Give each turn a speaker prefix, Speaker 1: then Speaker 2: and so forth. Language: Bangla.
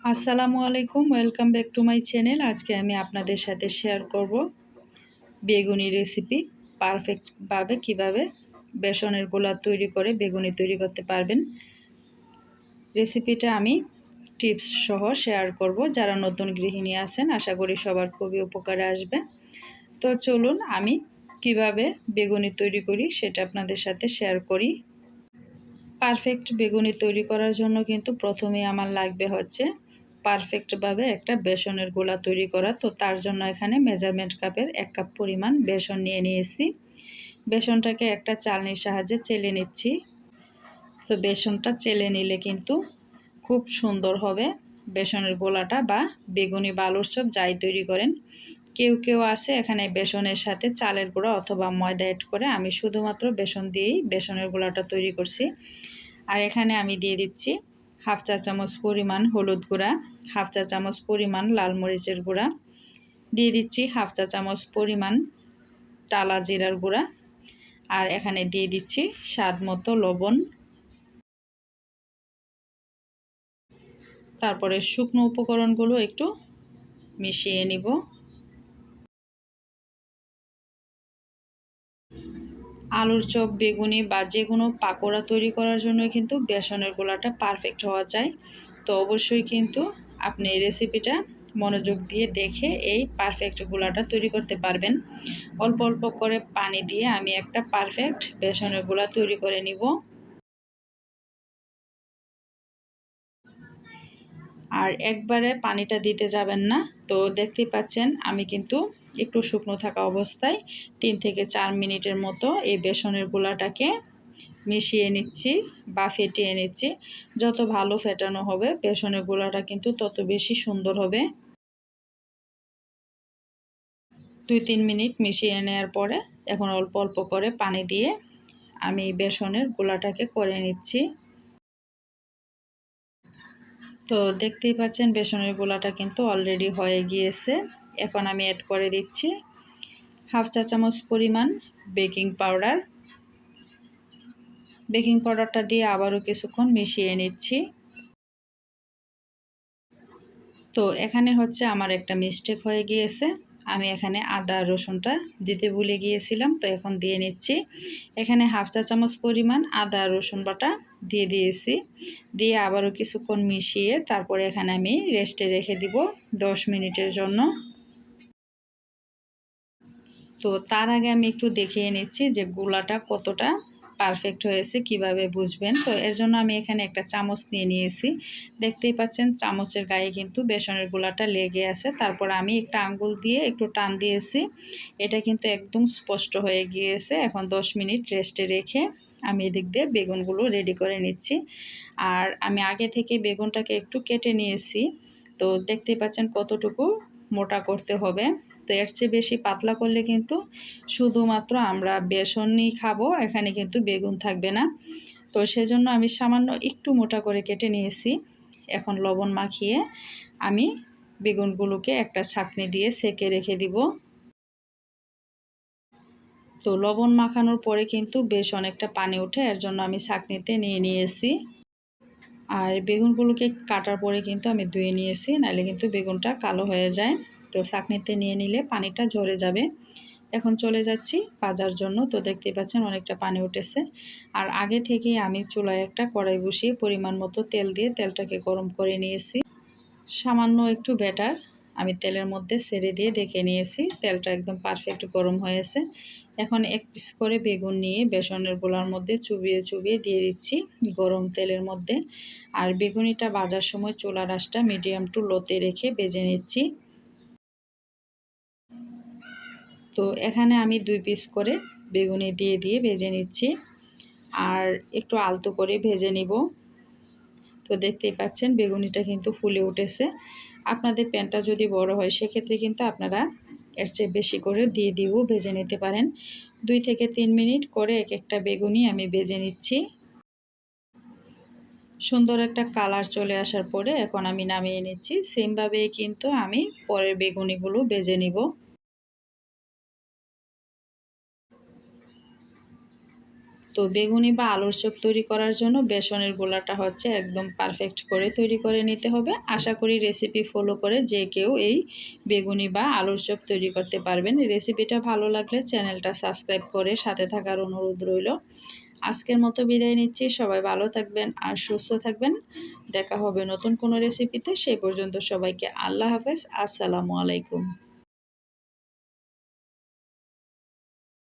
Speaker 1: আসসালামু আলাইকুম welcome back to my channel আজকে আমি আপনাদের সাথে শেয়ার করব বেগুনি রেসিপি পারফেক্টভাবে কীভাবে বেসনের গোলা তৈরি করে বেগুনি তৈরি করতে পারবেন। রেসিপিটা আমি টিপস সহ শেয়ার করব। যারা নতুন গৃহিণী আছেন, আশা করি সবার খুবই উপকারে আসবে। তো চলুন আমি কীভাবে বেগুনি তৈরি করি সেটা আপনাদের সাথে শেয়ার করি। পারফেক্ট বেগুনি তৈরি করার জন্য কিন্তু প্রথমে আমার লাগবে হচ্ছে পারফেক্টভাবে একটা বেসনের গোলা তৈরি করা। তো তার জন্য এখানে মেজারমেন্ট কাপের এক কাপ পরিমাণ বেসন নিয়ে নিয়েছি। বেসনটাকে একটা চালনির সাহায্যে চেলে নিচ্ছি। তো বেসনটা চেলে নিলে কিন্তু খুব সুন্দর হবে বেসনের গোলাটা বা বেগুনি বালুর চপ যাই তৈরি করেন। কেউ কেউ আছে এখানে বেসনের সাথে চালের গুঁড়া অথবা ময়দা অ্যাড করে আমি শুধুমাত্র বেসন দিয়েই বেসনের গোলাটা তৈরি করছি। আর এখানে আমি দিয়ে দিচ্ছি হাফ চা চামচ পরিমাণ হলুদ গুঁড়া, হাফ চা চামচ পরিমাণ লাল মরিচের গুঁড়া, দিয়ে দিচ্ছি হাফ চা চামচ পরিমাণ টালা জিরার গুঁড়া, আর এখানে দিয়ে দিচ্ছি স্বাদ মতো লবণ। তারপরে শুকনো উপকরণগুলো একটু মিশিয়ে নিব। আলুর চপ, বেগুনি বা যে কোনো পাকোড়া তৈরি করার জন্য কিন্তু বেসনের গোলাটা পারফেক্ট হওয়া যায়। তো অবশ্যই কিন্তু আপনি এই রেসিপিটা মনোযোগ দিয়ে দেখে এই পারফেক্ট গোলাটা তৈরি করতে পারবেন। অল্প অল্প করে পানি দিয়ে আমি একটা পারফেক্ট বেসনের গোলা তৈরি করে নিব। আর একবারে পানিটা দিতে যাবেন না। তো দেখতে পাচ্ছেন আমি কিন্তু একটু শুকনো থাকা অবস্থায় তিন থেকে চার মিনিটের মতো এই বেসনের গোলাটাকে মিশিয়ে নিচ্ছি বা ফেটিয়ে নিচ্ছি। যত ভালো ফেটানো হবে, বেসনের গোলাটা কিন্তু তত বেশি সুন্দর হবে। দুই তিন মিনিট মিশিয়ে নেওয়ার পরে এখন অল্প অল্প করে পানি দিয়ে আমি বেসনের গোলাটাকে করে নিচ্ছি। তো দেখতেই পাচ্ছেন, বেসনের গোলাটা কিন্তু অলরেডি হয়ে গিয়েছে। এখন আমি অ্যাড করে দিচ্ছি হাফ চা চামচ পরিমাণ বেকিং পাউডার বেকিং পাউডারটা দিয়ে আবারও কিছুক্ষণ মিশিয়ে নিচ্ছি। তো এখানে হচ্ছে আমার একটা মিস্টেক হয়ে গিয়েছে। আমি এখানে আদা, রসুনটা দিতে ভুলে গিয়েছিলাম, তো এখন দিয়ে নিচ্ছি। এখানে হাফ চা চামচ পরিমাণ আদা, রসুন বাটা দিয়ে দিয়েছি। দিয়ে আবারও কিছুক্ষণ মিশিয়ে তারপরে এখানে আমি রেস্টে রেখে দিব দশ মিনিটের জন্য। তো তার আগে আমি একটু দেখিয়ে নিচ্ছি যে গোলাটা কতটা পারফেক্ট হয়েছে, কীভাবে বুঝবেন? তো এর জন্য আমি এখানে একটা চামচ নিয়ে নিয়েছি। দেখতেই পাচ্ছেন, চামচের গায়ে কিন্তু বেসনের গোলাটা লেগে আছে। তারপর আমি একটা আঙ্গুল দিয়ে একটু টান দিয়েছি। এটা কিন্তু একদম স্পষ্ট হয়ে গিয়েছে। এখন দশ মিনিট রেস্টে রেখে আমি এদিক দিয়ে বেগুনগুলো রেডি করে নিচ্ছি। আর আমি আগে থেকে বেগুনটাকে একটু কেটে নিয়েছি। তো দেখতেই পাচ্ছেন কতটুকু মোটা করতে হবে। তো এর চেয়ে বেশি পাতলা করলে কিন্তু শুধুমাত্র আমরা বেসনই খাব, এখানে কিন্তু বেগুন থাকবে না। তো সেজন্য আমি সামান্য একটু মোটা করে কেটে নিয়েছি। এখন লবণ মাখিয়ে আমি বেগুনগুলোকে একটা ছাঁকনি দিয়ে সেকে রেখে দিব। তো লবণ মাখানোর পরে কিন্তু বেশ অনেকটা পানি ওঠে, এর জন্য আমি ছাঁকনিতে নিয়ে নিয়েছি। আর বেগুনগুলোকে কাটার পরে কিন্তু আমি ধুয়ে নিয়েছি, নাহলে কিন্তু বেগুনটা কালো হয়ে যায়। তো চাকনিতে নিয়ে নিলে পানিটা ঝরে যাবে। এখন চলে যাচ্ছি ভাজার জন্য। তো দেখতে পাচ্ছেন অনেকটা পানি উঠেছে। আর আগে থেকেই আমি চুলায় একটা কড়াই বসিয়ে পরিমাণ মতো তেল দিয়ে তেলটাকে গরম করে নিয়েছি। সামান্য একটু ব্যাটার আমি তেলের মধ্যে ছেড়ে দিয়ে দেখে নিয়েছি। তেলটা একদম পারফেক্ট গরম হয়েছে। এখন এক পিস করে বেগুন নিয়ে বেসনের গোলার মধ্যে চুবিয়ে চুবিয়ে দিয়ে দিচ্ছি গরম তেলের মধ্যে। আর বেগুনিটা ভাজার সময় চুলা রাসটা মিডিয়াম টু লোতে রেখে বেজে নিচ্ছি। তো এখানে আমি দুই পিস করে বেগুনি দিয়ে দিয়ে ভেজে নিচ্ছি। আর একটু আলতো করে ভেজে নিব। তো দেখতেই পাচ্ছেন বেগুনিটা কিন্তু ফুলে উঠেছে। আপনাদের প্যানটা যদি বড় হয়, সেক্ষেত্রে কিন্তু আপনারা এর চেয়ে বেশি করে দিয়ে, দিয়েও ভেজে নিতে পারেন। দুই থেকে তিন মিনিট করে এক একটা বেগুনি আমি ভেজে নিচ্ছি। সুন্দর একটা কালার চলে আসার পরে এখন আমি নামিয়ে নিচ্ছি। সেমভাবেই কিন্তু আমি পরের বেগুনিগুলো বেজে নিব। তো বেগুনি বা আলুর চপ তৈরি করার জন্য বেসনের গোলাটা হচ্ছে একদম পারফেক্ট করে তৈরি করে নিতে হবে। আশা করি রেসিপি ফলো করে যে কেউ এই বেগুনি বা আলুর চপ তৈরি করতে পারবেন। রেসিপিটা ভালো লাগলে চ্যানেলটা সাবস্ক্রাইব করে সাথে থাকার অনুরোধ রইল। আজকের মতো বিদায় নিচ্ছি। সবাই ভালো থাকবেন আর সুস্থ থাকবেন। দেখা হবে নতুন কোনো রেসিপিতে সেই পর্যন্ত সবাইকে আল্লাহ হাফেজ। আসসালামু আলাইকুম।